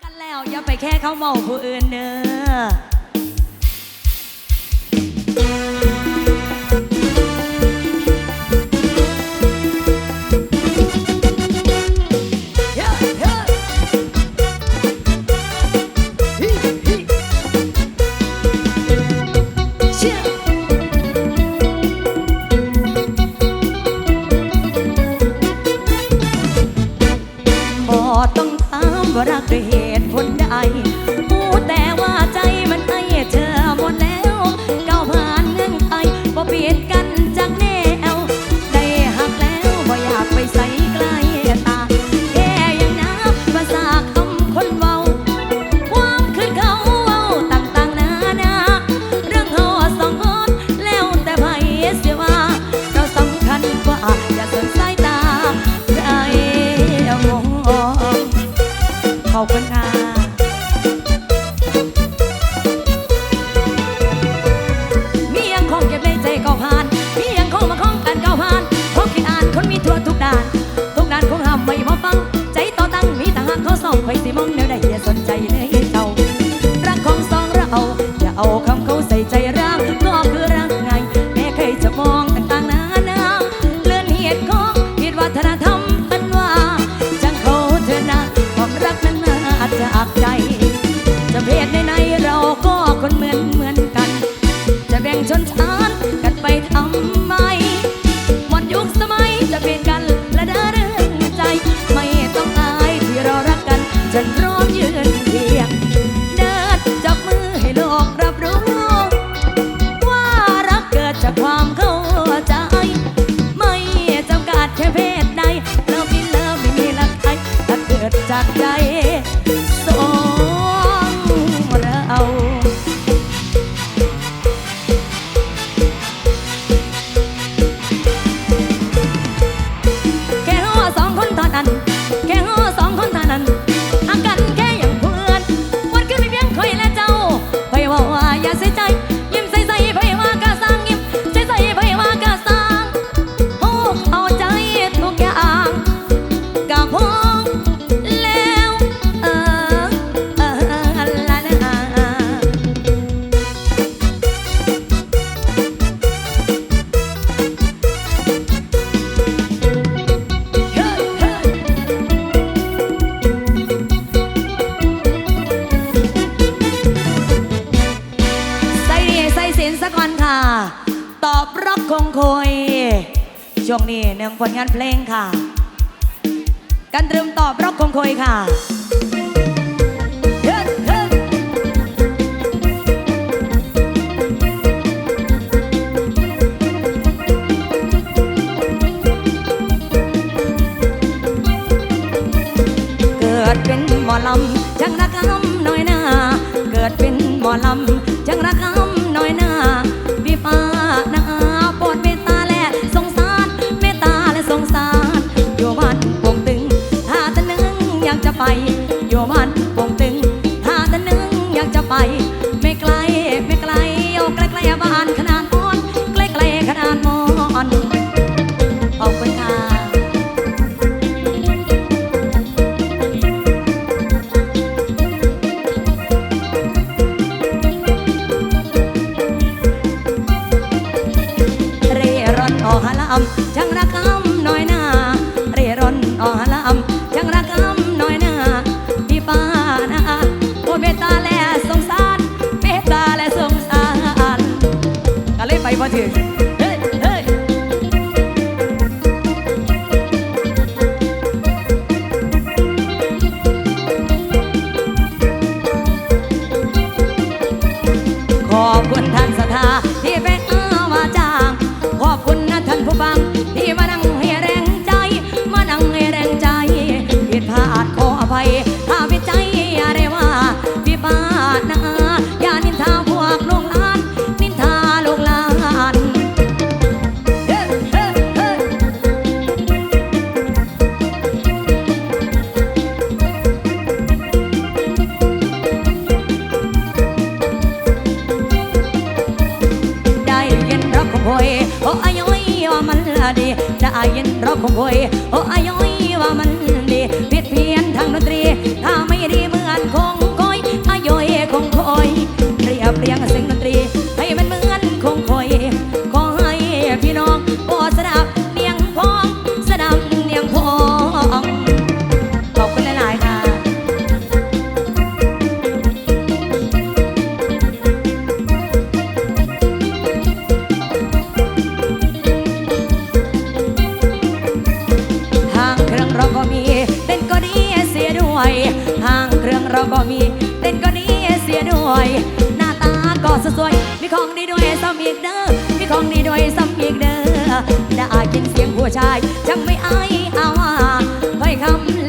กันแล้ว อย่าไปแค่เขาเมาผู้อื่นเด้อ คอย ช่วงนี้หนึ่งผลงานเพลงค่ะ กันตรึมตอบรักคงคอยค่ะหมอลำจังรักคำน้อยหนาเกิดเป็นหมอลำจังรักคำ Come on. Avanteja. ดีได้ยินเราคงโวยโอ้ มีเต้นก็ดีเสียด้วย หน้าตาก็สวยมีของดีด้วยซ้ำอีกเด้อมีของดีด้วยซ้ำอีกเด้อได้ยินเสียงผู้ชายจำไม่อายอาวาถ้คำ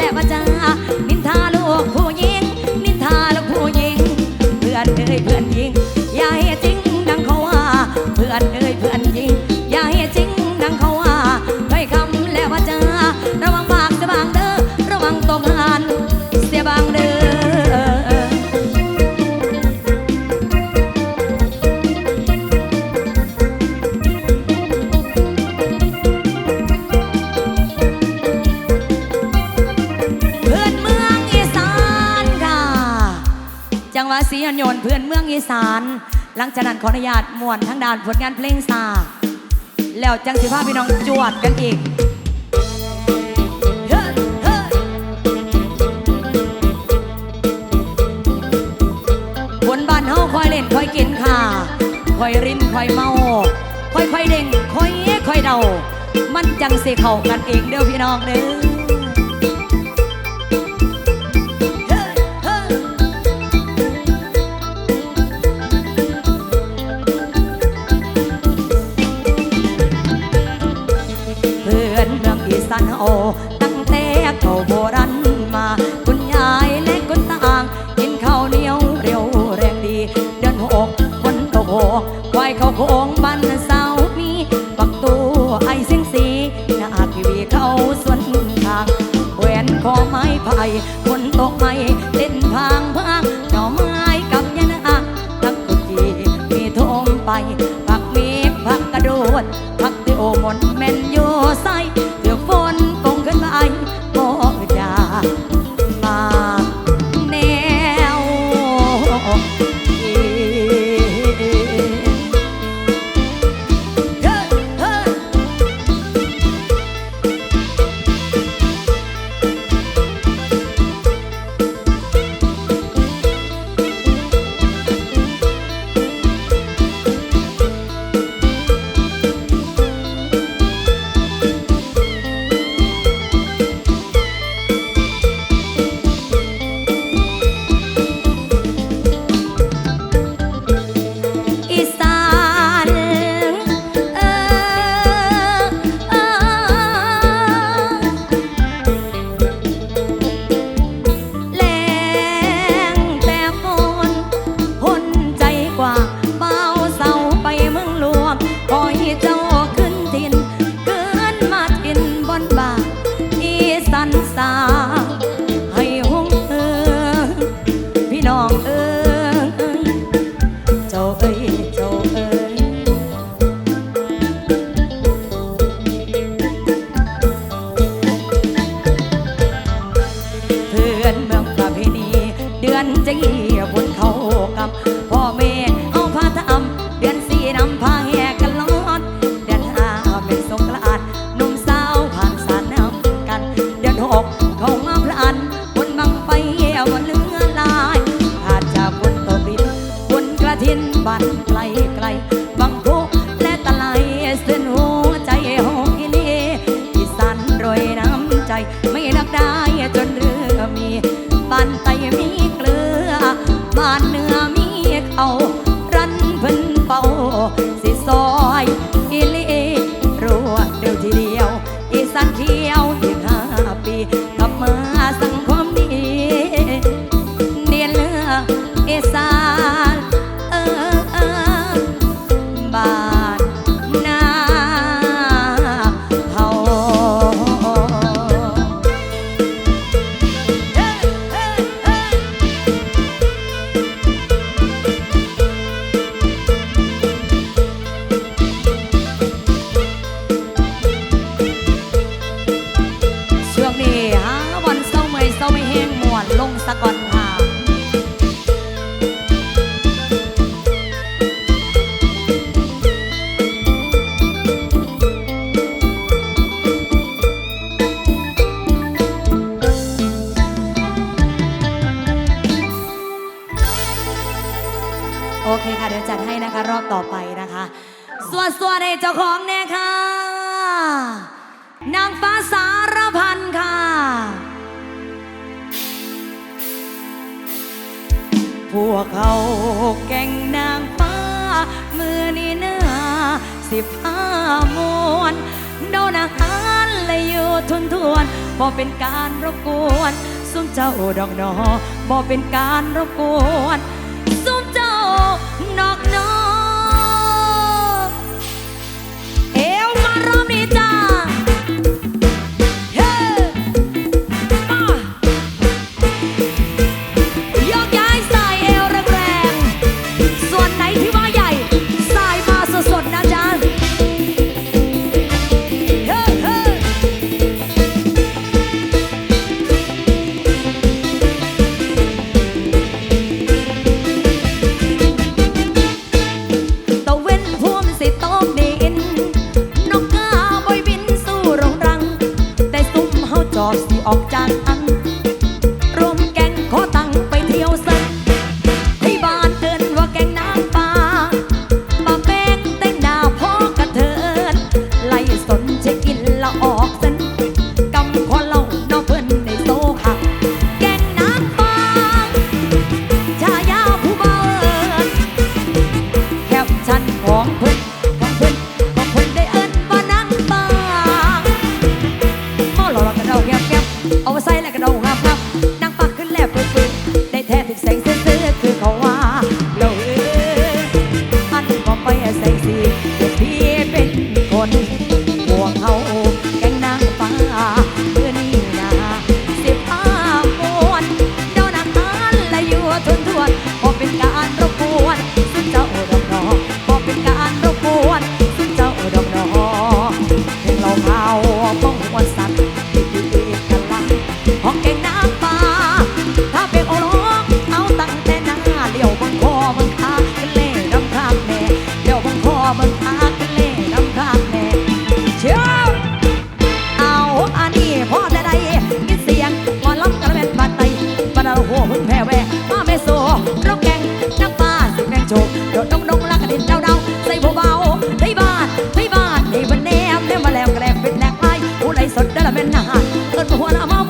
อีสาน หลังจากนั้นขออนุญาตม่วนทั้งด้านผลงานเพลงสาแล้วจังสิพาพี่น้องจวดกันอีกผลบ้านเฮาคอยเล่นคอยกินค่ะคอยริมคอยเมาคอยคอยเด้งคอยเอะคอยเดามันจังสิเข้ากันเองเด้อพี่น้องเด้อ さい。 ดอกนอบ่เป็นการรบกวน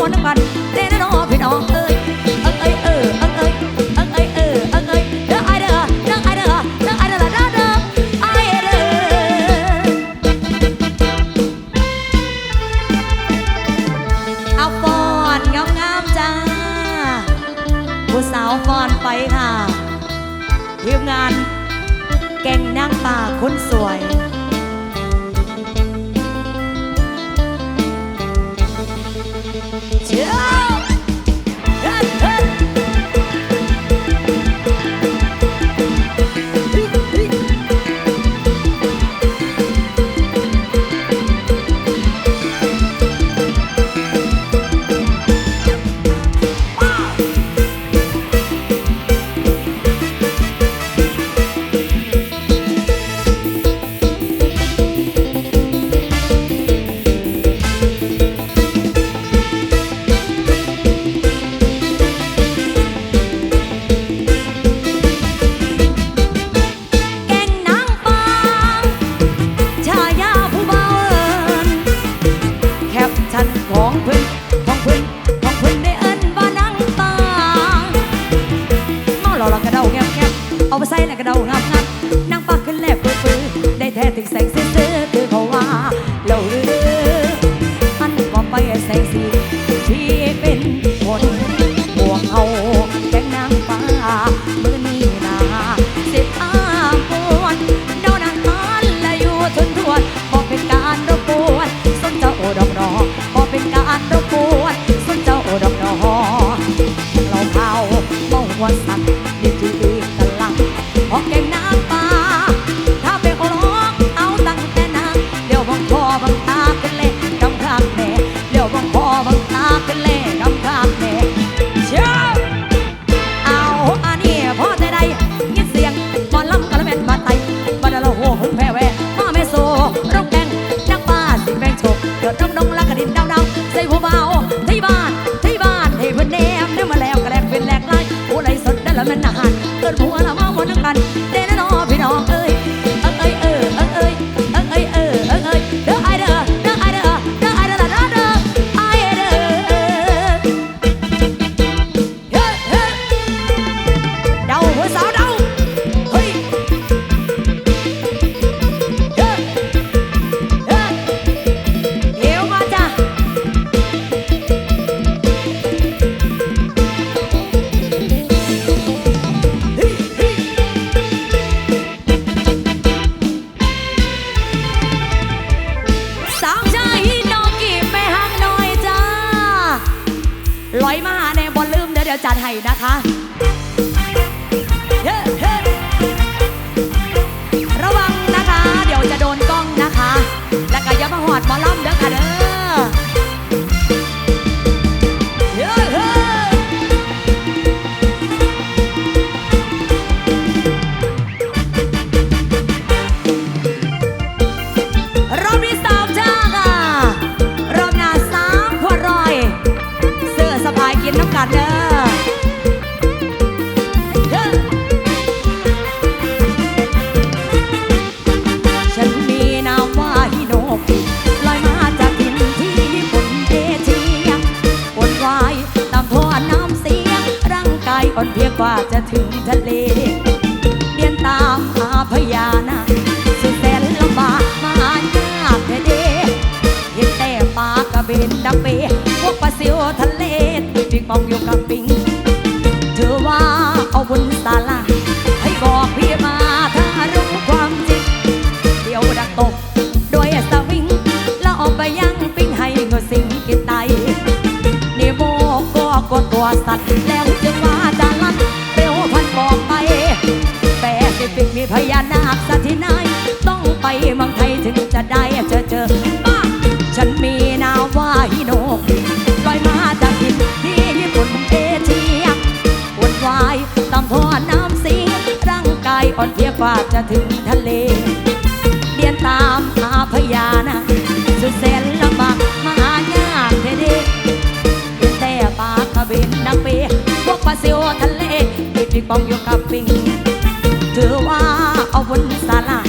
মন পারে Oversize là cái đầu Ngọc กปลาซิวทะเลปิงปองอยู่กับปิงเธอว่าเอาบุญสา อ่อนเพียกว่าจะถึงทะเล เดียนตามหาพญานะสุดแสนลำบากมาหายากเด็ดแต่ปากกระเบนนักเปพวกปลาเสียวทะเลมีปีกปองอยู่กับปิงเธอว่าเอาบนสาลา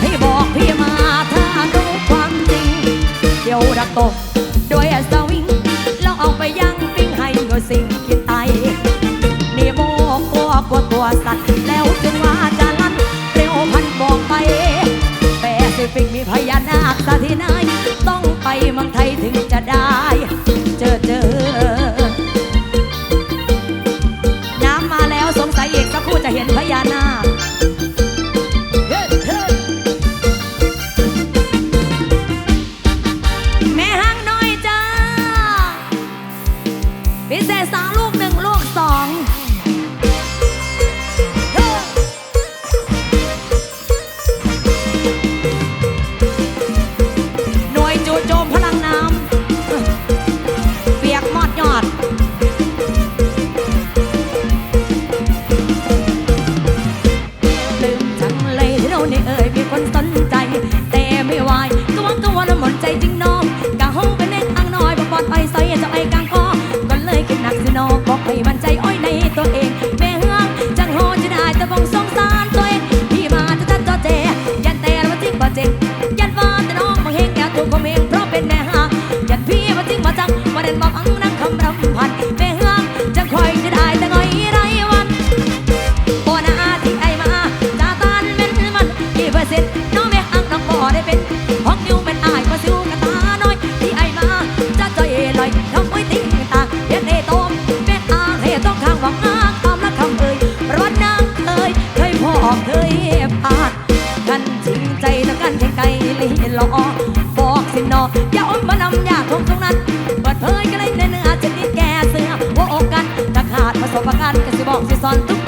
ให้บอกพี่มาถ้ารู้ความจริงเดี๋ยวรักตก พญานาคตาที่ไหน ต้องไปเมืองไทยถึงจะได้ มันใจ Just on the